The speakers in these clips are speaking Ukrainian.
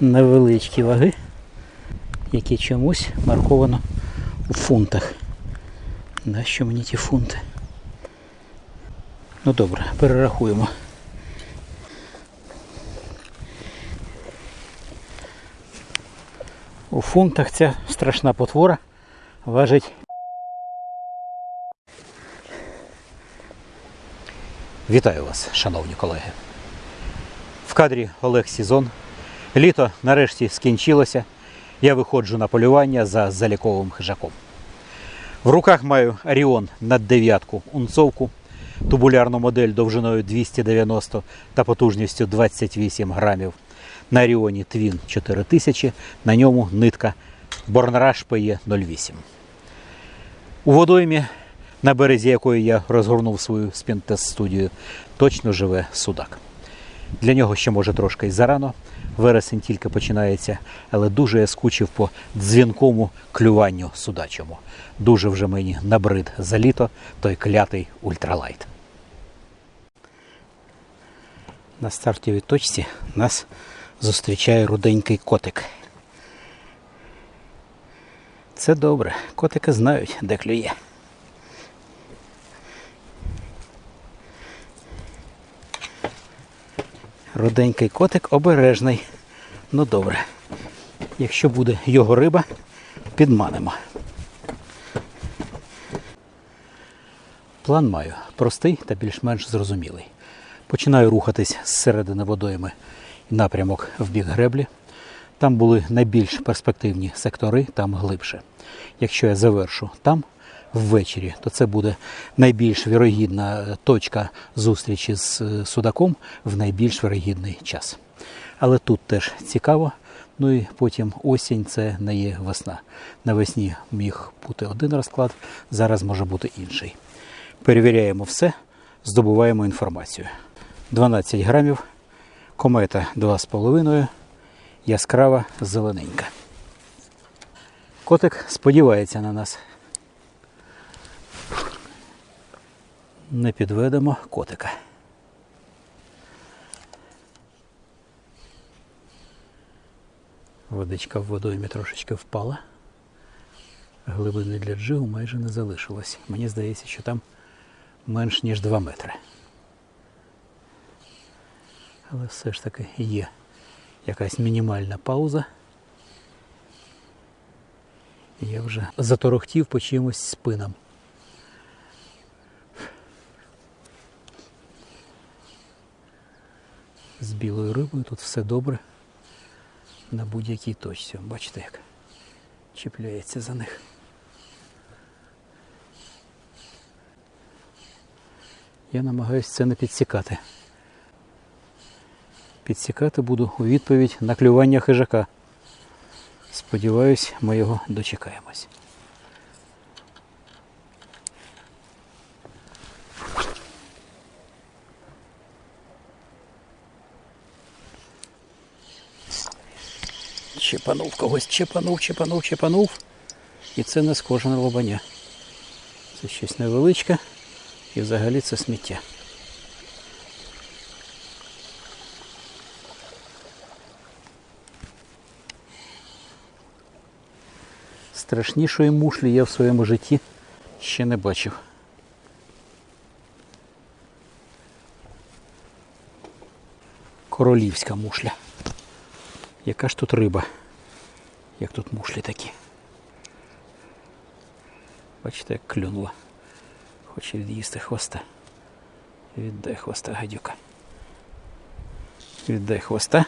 невеличкі ваги, які чомусь марковано у фунтах. Нащо мені ті фунти? Ну добре, перерахуємо. У фунтах ця страшна потвора важить. Вітаю вас, шановні колеги. В кадрі Олег Сізон. Літо нарешті скінчилося. Я виходжу на полювання за заліковим хижаком. В руках маю Оріон над дев'ятку унцовку, тубулярну модель довжиною 290 та потужністю 28 грамів. На Оріоні Твін 4000, на ньому нитка Борнраш PE 08. У водоймі, на березі якої я розгорнув свою спінтест студію, точно живе судак. Для нього ще може трошки й зарано. Вересень тільки починається, але дуже я скучив по дзвінкому клюванню судачому. Дуже вже мені набрид за літо той клятий ультралайт. На стартовій точці нас зустрічає руденький котик. Це добре. Котики знають, де клює. Руденький котик обережний. Ну добре. Якщо буде його риба, підманемо. План маю простий та більш-менш зрозумілий. Починаю рухатись з середини водойми напрямок в бік греблі. Там були найбільш перспективні сектори, там глибше. Якщо я завершу там ввечері, то це буде найбільш вірогідна точка зустрічі з е, судаком в найбільш вірогідний час. Але тут теж цікаво. Ну і потім осінь це не є весна. Навесні міг бути один розклад, зараз може бути інший. Перевіряємо все, здобуваємо інформацію. 12 грамів, комета 2,5, яскрава зелененька. Котик сподівається на нас. Не підведемо котика. Водичка в водоймі трошечки впала. Глибини для джигу майже не залишилось. Мені здається, що там менш ніж 2 метри. Але все ж таки є якась мінімальна пауза. Я вже заторохтів по чимось спинам. Білою рибою тут все добре на будь-якій точці. Бачите, як чіпляється за них. Я намагаюся це не підсікати. Підсікати буду у відповідь на клювання хижака. Сподіваюсь, ми його дочекаємось. Чепанув когось, чепанув, чепанув, чепанув. І це не схоже лобаня. Це щось невеличке і взагалі це сміття. Страшнішої мушлі я в своєму житті ще не бачив. Королівська мушля. Яка ж тут риба? Як тут мушлі такі? Бачите, як клюнула. Хоче від'їсти хвоста. Віддай хвоста, гадюка. Віддай хвоста.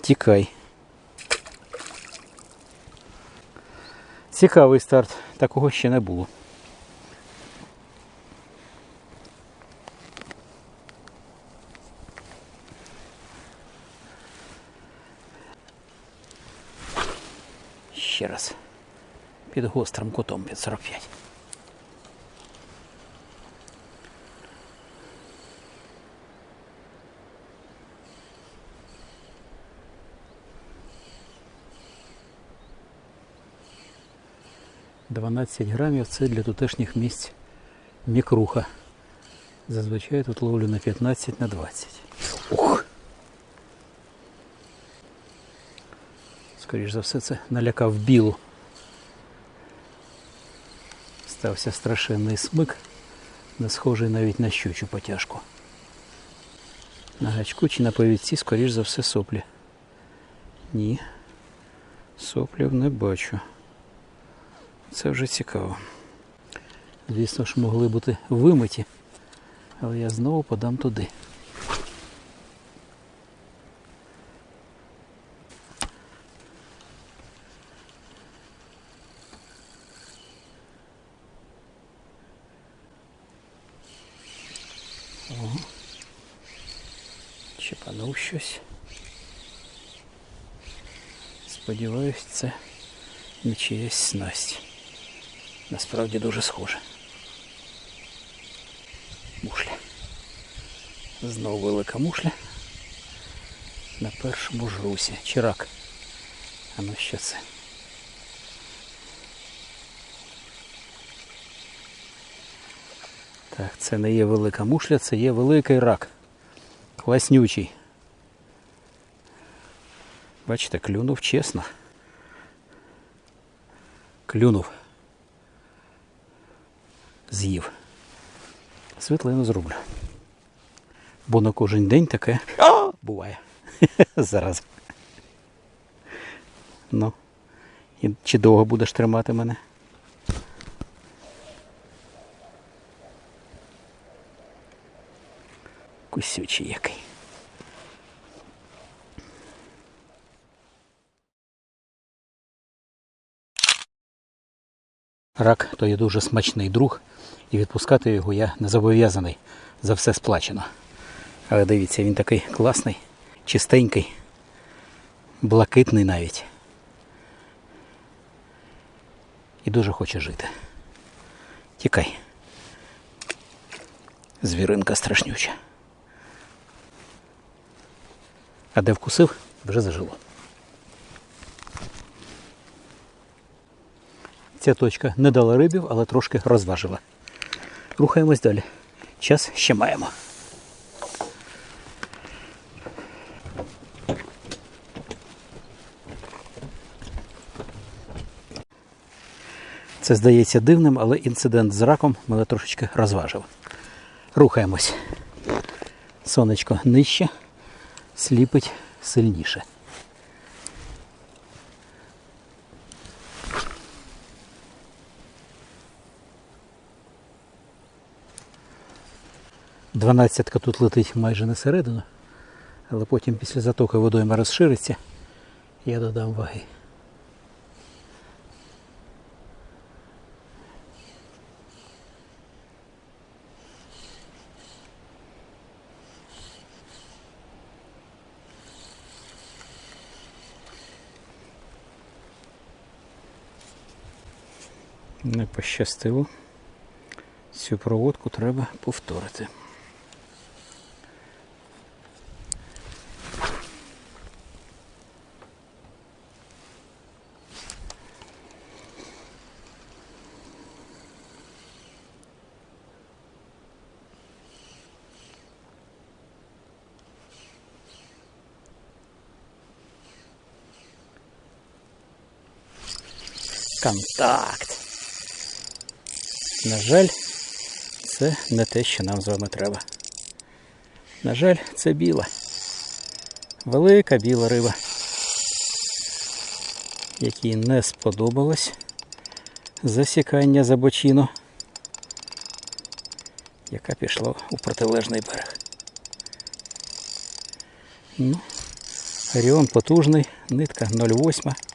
Тікай. Цікавий старт. Такого ще не було. Ще раз. Під гострим кутом під 45. Дванадцять грамів це для тутешніх місць мікруха. Зазвичай тут ловлю на 15 на 20. Ух! Скоріше за все, це налякав білу. Стався страшенний смик, не схожий навіть на щучу потяжку. На гачку чи на повідці, скоріш за все, соплі. Ні. Соплів не бачу. Це вже цікаво. Звісно ж, могли бути вимиті, але я знову подам туди. Ого. Чепанув щось. Сподіваюсь, це не чиясь снасть. Насправді дуже схоже. Мушля. Знову велика мушля. На першому ж русі. Чи. А ну що це? Так, це не є велика мушля, це є великий рак. Класнючий. Бачите, клюнув чесно. Клюнув. З'їв. Світлину зроблю. Бо на кожен день таке буває. Зараз. Ну. І чи довго будеш тримати мене? Кусючий який. Рак то є дуже смачний друг, і відпускати його я не зобов'язаний. За все сплачено. Але дивіться, він такий класний, чистенький, блакитний навіть. І дуже хоче жити. Тікай. Звіринка страшнюча. А де вкусив, вже зажило. Ця точка не дала рибів, але трошки розважила. Рухаємось далі. Час ще маємо. Це здається дивним, але інцидент з раком мене трошечки розважив. Рухаємось. Сонечко нижче, сліпить сильніше. Дванадцятка тут летить майже на середину, але потім після затоки водойма розшириться, я додам ваги. Не пощастило. Цю проводку треба повторити. Контакт. На жаль, це не те, що нам з вами треба. На жаль, це біла. Велика біла риба, якій не сподобалось засікання за бочину, яка пішла у протилежний берег. Ну, Оріон потужний, нитка 0,8.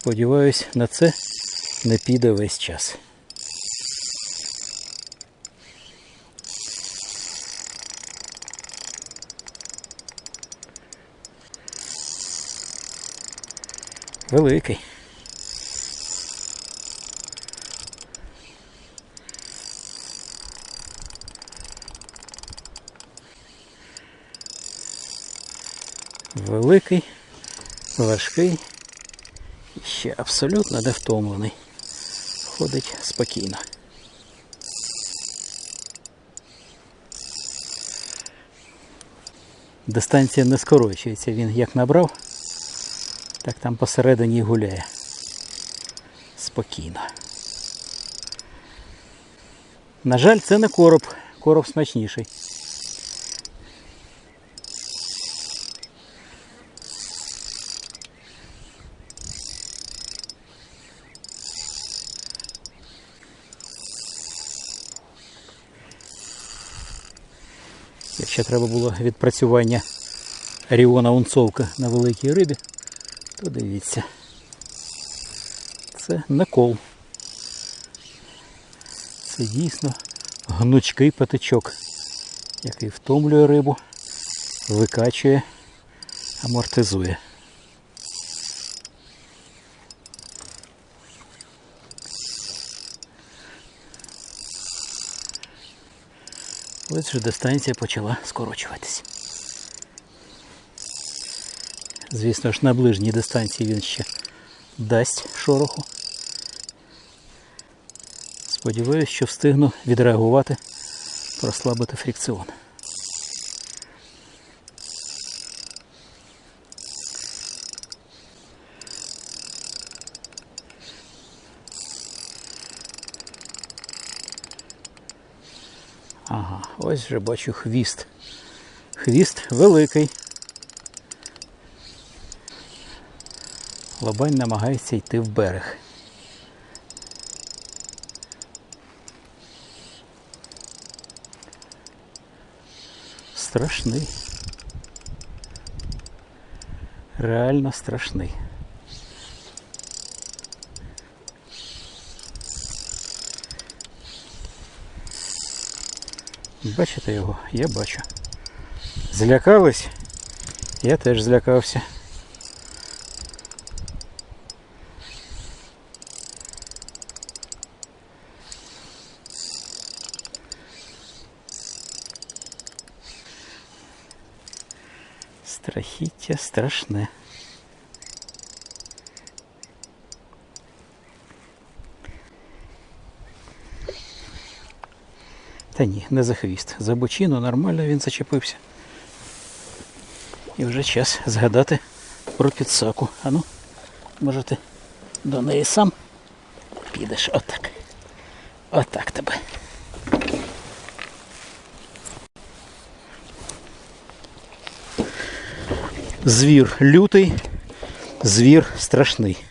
Сподіваюсь, на це не піде весь час. Великий. Великий, важкий ще абсолютно не втомлений. Ходить спокійно. Дистанція не скорочується. Він як набрав, так там посередині гуляє. Спокійно. На жаль, це не короб. Короб смачніший. Якщо треба було відпрацювання Ріона унцовка на великій рибі, то дивіться. Це накол. Це дійсно гнучкий патичок, який втомлює рибу, викачує, амортизує. Ось вже дистанція почала скорочуватись. Звісно ж, на ближній дистанції він ще дасть шороху. Сподіваюсь, що встигну відреагувати, прослабити фрикціон. Ага, ось вже бачу хвіст. Хвіст великий. Лобань намагається йти в берег. Страшний. Реально страшний. Бачите його? Я бачу. Злякались? Я теж злякався. Страхіття страшне. Та ні, не за хвіст. За бочину нормально він зачепився. І вже час згадати про підсаку. Ану, може ти до неї сам підеш. Отак. Отак тебе. Звір лютий, звір страшний.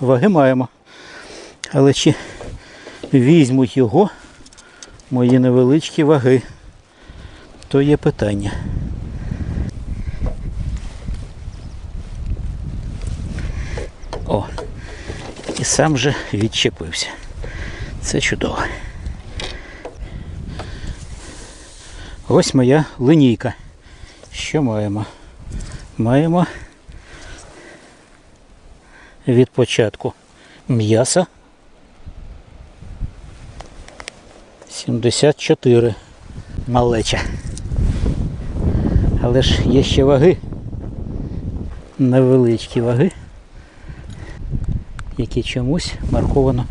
Ваги маємо. Але чи візьмуть його мої невеличкі ваги, то є питання. О, і сам же відчепився. Це чудово. Ось моя линійка. Що маємо? Маємо від початку м'яса 74 малеча. Але ж є ще ваги, невеличкі ваги, які чомусь марковано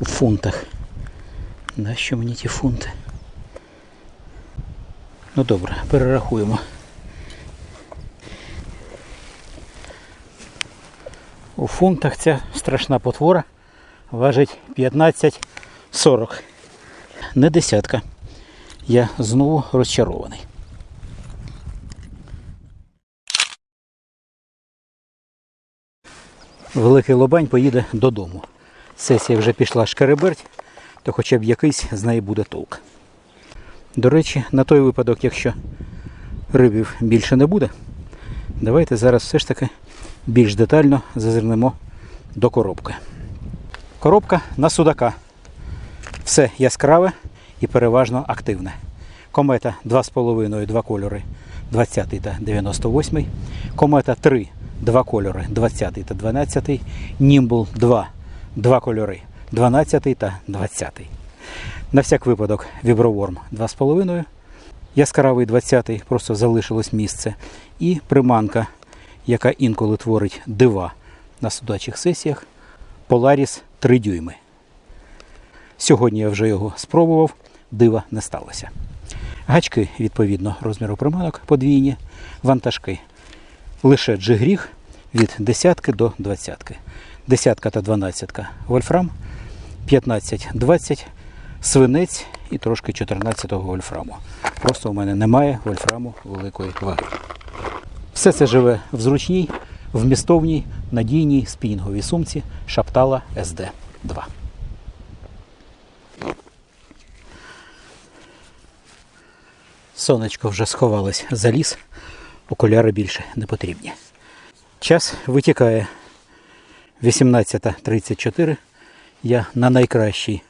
у фунтах. Нащо мені ті фунти? Ну добре, перерахуємо. У фунтах ця страшна потвора важить 15-40. Не десятка. Я знову розчарований. Великий Лобань поїде додому. Сесія вже пішла шкереберть, то хоча б якийсь з неї буде толк. До речі, на той випадок, якщо рибів більше не буде, давайте зараз все ж таки більш детально зазирнемо до коробки. Коробка на судака. Все яскраве і переважно активне. Комета 2,5 два кольори 20 та 98. Комета 3 два кольори 20 та 12. Німбл 2 два кольори 12 та 20. На всяк випадок віброворм 2,5. Яскравий 20 просто залишилось місце. І приманка, яка інколи творить дива на судачих сесіях. Polaris 3 дюйми. Сьогодні я вже його спробував, дива не сталося. Гачки, відповідно, розміру приманок подвійні, вантажки. Лише джигріг від десятки до двадцятки. Десятка та дванадцятка вольфрам, 15-20 свинець і трошки 14-го вольфраму. Просто у мене немає вольфраму великої ваги. Все це живе в зручній, вмістовній, надійній спінговій сумці Шаптала СД-2. Сонечко вже сховалось за ліс, окуляри більше не потрібні. Час витікає 18.34. Я на найкращій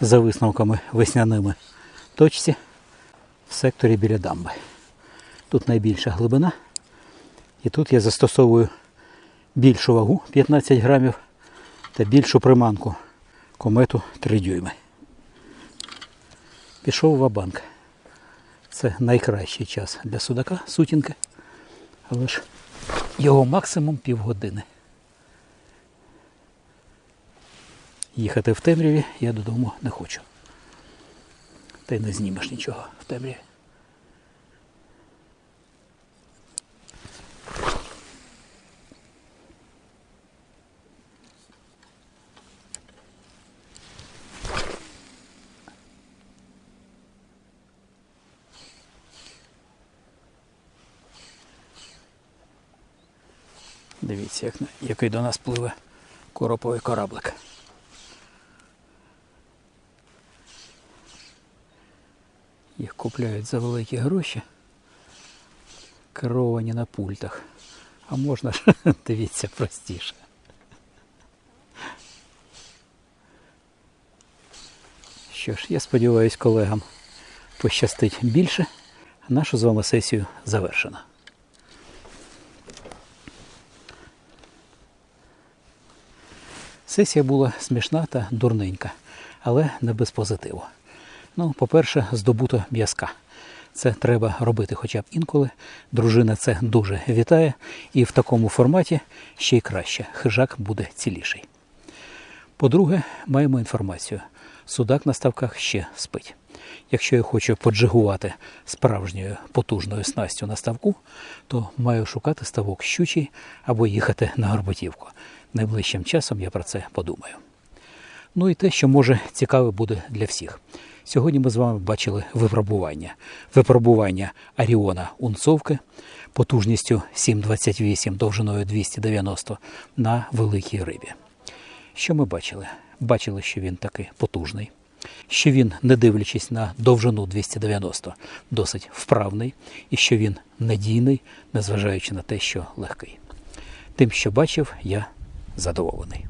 за висновками весняними точці в секторі біля дамби. Тут найбільша глибина. І тут я застосовую більшу вагу 15 грамів та більшу приманку комету 3 дюйми. Пішов ва-банк. Це найкращий час для судака, сутінки. Але ж його максимум півгодини. Їхати в темряві я додому не хочу. Та й не знімеш нічого в темряві. Дивіться, як, який до нас пливе короповий кораблик. Їх купляють за великі гроші, керовані на пультах. А можна ж, дивіться, простіше. Що ж, я сподіваюся, колегам пощастить більше. Нашу з вами сесію завершено. Сесія була смішна та дурненька, але не без позитиву. Ну, по-перше, здобуто м'язка. Це треба робити хоча б інколи. Дружина це дуже вітає, і в такому форматі ще й краще. Хижак буде ціліший. По-друге, маємо інформацію. Судак на ставках ще спить. Якщо я хочу поджигувати справжньою потужною снастю на ставку, то маю шукати ставок щучий або їхати на Горбатівку. Найближчим часом я про це подумаю. Ну і те, що може цікаве буде для всіх. Сьогодні ми з вами бачили випробування. Випробування Аріона Унцовки потужністю 7,28 довжиною 290 на великій рибі. Що ми бачили? Бачили, що він таки потужний, що він, не дивлячись на довжину 290, досить вправний, і що він надійний, незважаючи на те, що легкий. Тим, що бачив, я задоволений.